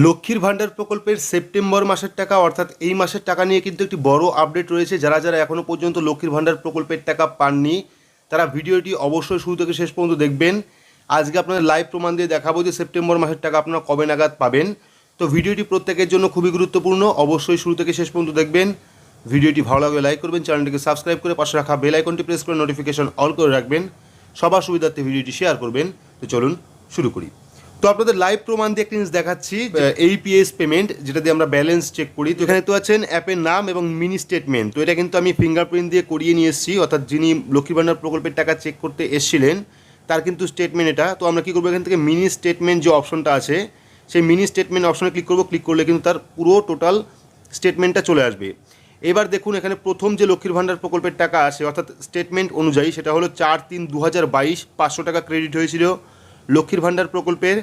লক্ষ্মীর ভাণ্ডার প্রকল্পের সেপ্টেম্বর মাসের টাকা, অর্থাৎ এই মাসের টাকা নিয়ে কিন্তু একটি বড় আপডেট রয়েছে। যারা যারা এখনও পর্যন্ত লক্ষ্মীর ভাণ্ডার প্রকল্পের টাকা পাননি, তারা ভিডিওটি অবশ্যই শুরু থেকে শেষ পর্যন্ত দেখবেন। আজকে আপনাদের লাইভ প্রমাণ দিয়ে দেখাবো যে সেপ্টেম্বর মাসের টাকা আপনারা কবে নাগাদ পাবেন। তো ভিডিওটি প্রত্যেকের জন্য খুবই গুরুত্বপূর্ণ, অবশ্যই শুরু থেকে শেষ পর্যন্ত দেখবেন। ভিডিওটি ভালো লাগলে লাইক করবেন, চ্যানেলটিকে সাবস্ক্রাইব করে পাশে রাখা বেল আইকনটি প্রেস করে নোটিফিকেশন অল করে রাখবেন। সবার সুবিধার্থে ভিডিওটি শেয়ার করবেন। তো চলুন শুরু করি। তো আপনাদের লাইভ প্রমাণ দিয়ে একটা জিনিস দেখাচ্ছি এইপিএস পেমেন্ট যেটা দিয়ে আমরা ব্যালেন্স চেক করি। তো এখানে তো আছেন অ্যাপের নাম এবং মিনি স্টেটমেন্ট তো এটা কিন্তু আমি ফিঙ্গারপ্রিন্ট দিয়ে করিয়ে নিয়ে এসেছি। অর্থাৎ যিনি লক্ষ্মী ভাণ্ডার প্রকল্পের টাকা চেক করতে এসেছিলেন, তার কিন্তু স্টেটমেন্ট এটা। তো আমরা কী করব এখান থেকে মিনি স্টেটমেন্ট যে অপশনটা আছে, সেই মিনি স্টেটমেন্ট অপশনে ক্লিক করব। ক্লিক করলে কিন্তু তার পুরো টোটাল স্টেটমেন্টটা চলে আসবে। এবার দেখুন এখানে প্রথম যে লক্ষ্মীর ভাণ্ডার প্রকল্পের টাকা আসে অর্থাৎ স্টেটমেন্ট অনুযায়ী, সেটা হলো চার তিন দু হাজার বাইশ পাঁচশো টাকা ক্রেডিট হয়েছিল। লক্ষ্মীর ভাণ্ডার প্রকল্পের।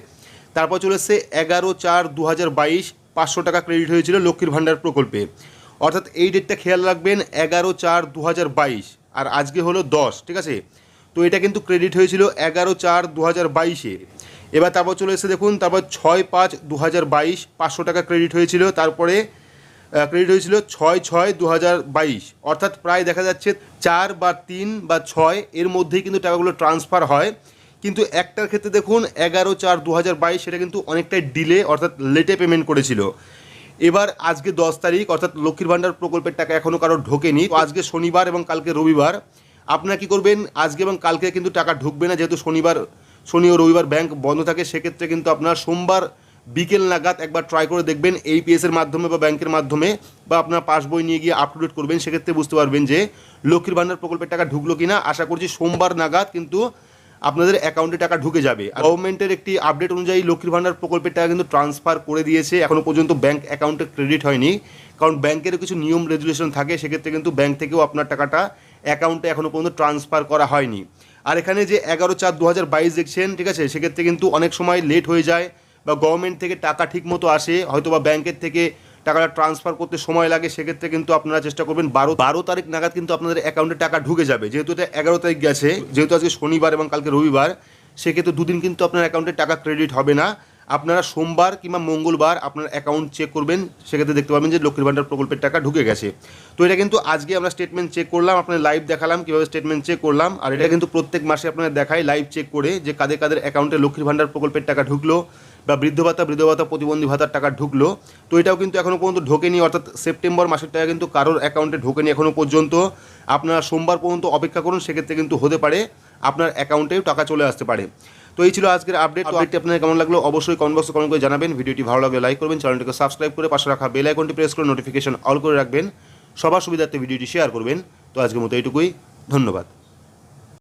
তারপর চলে এসছে এগারো চার দু হাজার বাইশ, পাঁচশো টাকা ক্রেডিট হয়েছিল লক্ষ্মীর ভাণ্ডার প্রকল্পে। অর্থাৎ এই ডেটটা খেয়াল রাখবেন, এগারো চার দু হাজার বাইশ, আর আজকে হলো দশ, ঠিক আছে? তো এটা কিন্তু ক্রেডিট হয়েছিল এগারো চার দু হাজার বাইশে। এবার তারপর চলে এসে দেখুন, তারপর ছয় পাঁচ দু হাজার বাইশ, পাঁচশো টাকা ক্রেডিট হয়েছিল, তারপরে ক্রেডিট হয়েছিল ছয় ছয় দু হাজার বাইশ। অর্থাৎ প্রায় দেখা যাচ্ছে চার বা তিন বা ছয়, এর মধ্যেই কিন্তু টাকাগুলো ট্রান্সফার হয়। কিন্তু একটার ক্ষেত্রে দেখুন এগারো চার দু হাজার বাইশ সেটা কিন্তু অনেকটাই ডিলে অর্থাৎ লেটে পেমেন্ট করেছিল। এবার আজকে দশ তারিখ, অর্থাৎ লক্ষ্মীর ভাণ্ডার প্রকল্পের টাকা এখনও কারও ঢোকেনি। তো আজকে শনিবার এবং কালকে রবিবার। আপনারা কী করবেন? আজকে এবং কালকে কিন্তু টাকা ঢুকবে না, যেহেতু শনিবার, শনি ও রবিবার ব্যাংক বন্ধ থাকে, সেক্ষেত্রে কিন্তু আপনার সোমবার বিকেল নাগাদ একবার ট্রাই করে দেখবেন এই পিএসের মাধ্যমে বা ব্যাংকের মাধ্যমে, বা আপনার পাসবই নিয়ে গিয়ে আপ টু ডেট করবেন, সেক্ষেত্রে বুঝতে পারবেন যে লক্ষ্মীর ভাণ্ডার প্রকল্পের টাকা ঢুকলো কিনা। আশা করছি সোমবার নাগাদ কিন্তু আপনাদের অ্যাকাউন্টে টাকা ঢুকে যাবে। গভর্নমেন্টের একটি আপডেট অনুযায়ী লক্ষ্মীর ভাণ্ডার প্রকল্পের টাকা কিন্তু ট্রান্সফার করে দিয়েছে। এখনও পর্যন্ত ব্যাংক অ্যাকাউন্টে ক্রেডিট হয়নি। কারণ ব্যাংকেরও কিছু নিয়ম রেজুলেশন থাকে, সেক্ষেত্রে কিন্তু ব্যাংক থেকেও আপনার টাকাটা অ্যাকাউন্টে এখনও পর্যন্ত ট্রান্সফার করা হয়নি। আর এখানে যে এগারো চার দু হাজার বাইশ দেখছেন, ঠিক আছে? সেক্ষেত্রে কিন্তু অনেক সময় লেট হয়ে যায় বা গভর্নমেন্ট থেকে টাকা ঠিক মতো আসে হয়তো বা ব্যাংকের থেকে টাকাটা ট্রান্সফার করতে সময় লাগে, সেক্ষেত্রে কিন্তু আপনারা চেষ্টা করবেন বারো বারো তারিখ নাগাদ কিন্তু আপনাদের অ্যাকাউন্টে টাকা ঢুকে যাবে। যেহেতু এটা এগারো তারিখ গেছে, যেহেতু আজকে শনিবার এবং কালকে রবিবার, সেক্ষেত্রে দুদিন কিন্তু আপনার অ্যাকাউন্টে টাকা ক্রেডিট হবে না। আপনারা সোমবার কিংবা মঙ্গলবার আপনার অ্যাকাউন্ট চেক করবেন, সেক্ষেত্রে দেখতে পাবেন যে লক্ষ্মীর ভাণ্ডার প্রকল্পের টাকা ঢুকে গেছে। তো এটা কিন্তু আজকে আমরা স্টেটমেন্ট চেক করলাম আপনার লাইভ দেখালাম, কীভাবে স্টেটমেন্ট চেক করলাম, আর এটা কিন্তু প্রত্যেক মাসে আপনাদের দেখায় লাইভ চেক করে যে কাদের কাদের অ্যাকাউন্টে লক্ষ্মীর ভাণ্ডার প্রকল্পের টাকা ঢুকলো। বা বৃদ্ধ ভাতা বৃদ্ধ ভাতা প্রতিবন্ধী ভাতার টাকা ঢুকলো, তো এটাও কিন্তু এখনও পর্যন্ত ঢোকেনি, অর্থাৎ সেপ্টেম্বর মাসের টাকা কিন্তু কারোর অ্যাকাউন্টে ঢোকেনি এখনও পর্যন্ত। আপনারা সোমবার পর্যন্ত অপেক্ষা করুন, সেক্ষেত্রে কিন্তু হতে পারে, আপনার অ্যাকাউন্টেও টাকা চলে আসতে পারে। তো এই ছিল আজকের আপডেট আপডেটটি আপনাদের কেমন লাগল অবশ্যই কমেন্ট বক্সে কমেন্ট করে জানাবেন। ভিডিওটি ভালো লাগলে লাইক করবেন চ্যানেলটিকে সাবস্ক্রাইব করে পাশে রাখা বেল আইকনটি প্রেস করে নোটিফিকেশন অল করে রাখবেন। সবার সুবিধার্থে ভিডিওটি শেয়ার করবেন। তো আজকের মতো এইটুকুই, ধন্যবাদ।